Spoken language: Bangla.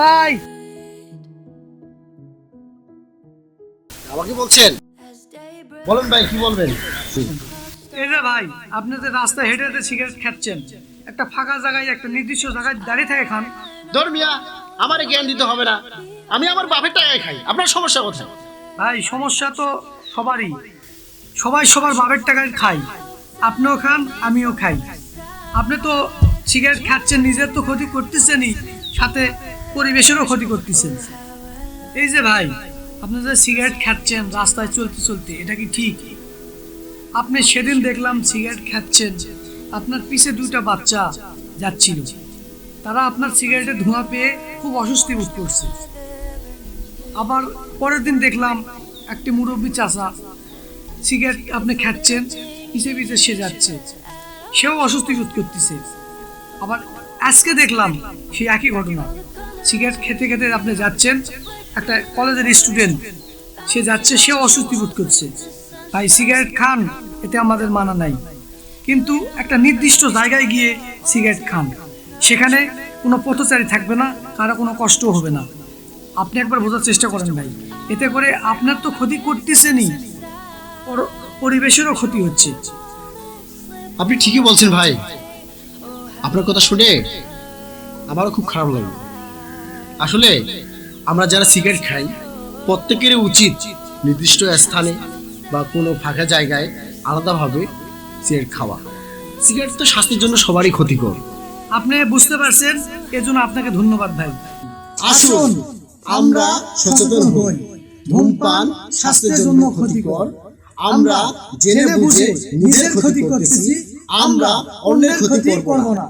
ভাই! আমাকে বলছেন? বলেন ভাই কি বলবেন? এই যে ভাই আপনি যে রাস্তায় হেঁটে হেঁটে সিগারেট খাচ্ছেন একটা ফাঁকা জায়গায় একটা নির্দিষ্ট জায়গায় দাঁড়িয়ে থেকে খান। ধর্মিয়া আমার জ্ঞান দিতে হবে না। আমি আমার বাপের টাকায় খাই। আপনার সমস্যা কোথায়? ভাই সমস্যা তো সবারই। সবাই সবার বাপের টাকায় খাই আপনিও খান আমিও খাই। আপনি তো সিগারেট খাচ্ছেন, নিজের তো ক্ষতি করতেছেনই, সাথে পরিবেশেরও ক্ষতি করতেছেন। এই যে ভাই, আপনি যে সিগারেট খাচ্ছেন, রাস্তায় চলতে চলতে, এটা কি ঠিক? আপনি সেদিন দেখলাম সিগারেট খাচ্ছেন, আপনার পিছে দুইটা বাচ্চা যাচ্ছিল। তারা আপনার সিগারেটের ধোঁয়া পেয়ে খুব অস্বস্তি বোধ করছে। আবার পরের দিন দেখলাম একটি মুরব্বী চাষা সিগারেট আপনি খাচ্ছেন, পিছে পিছে সে যাচ্ছে। সেও অস্বস্তি বোধ করতেছে। আবার আজকে দেখলাম সেই একই ঘটনা। সিগারেট খেতে খেতে আপনি যাচ্ছেন একটা কলেজের স্টুডেন্ট সে যাচ্ছে, সে অস্বস্তি বোধ করছে। তাই সিগারেট খান, এতে আমাদের মানা নাই। কিন্তু একটা নির্দিষ্ট জায়গায় গিয়ে সিগারেট খান। সেখানে কোনো পথচারী থাকবে না, কারও কোনো কষ্ট হবে না। আপনি একবার বোঝার চেষ্টা করেন ভাই। এতে করে আপনার তো ক্ষতি করতেছেনই। পর- পরিবেশেরও ক্ষতি হচ্ছে। আপনি ঠিকই বলছেন ভাই। আপনার কথা শুনে আমারও খুব খারাপ লাগল। আসলে আমরা যারা সিগারেট খাই প্রত্যেকেরই উচিত নির্দিষ্ট স্থানে বা কোনো ফাঁকা জায়গায় আলাদাভাবে সিগারেট খাওয়া। সিগারেট তো স্বাস্থ্যের জন্য সবারই ক্ষতিকর। আপনি বুঝতে পারছেন এজন্য আপনাকে ধন্যবাদ ভাই। আসুন আমরা সচেতন হই। ধূমপান স্বাস্থ্যের জন্য ক্ষতিকর। আমরা জেনে বুঝে নিজের ক্ষতি করতেছি। আমরা অন্যের ক্ষতি করব না।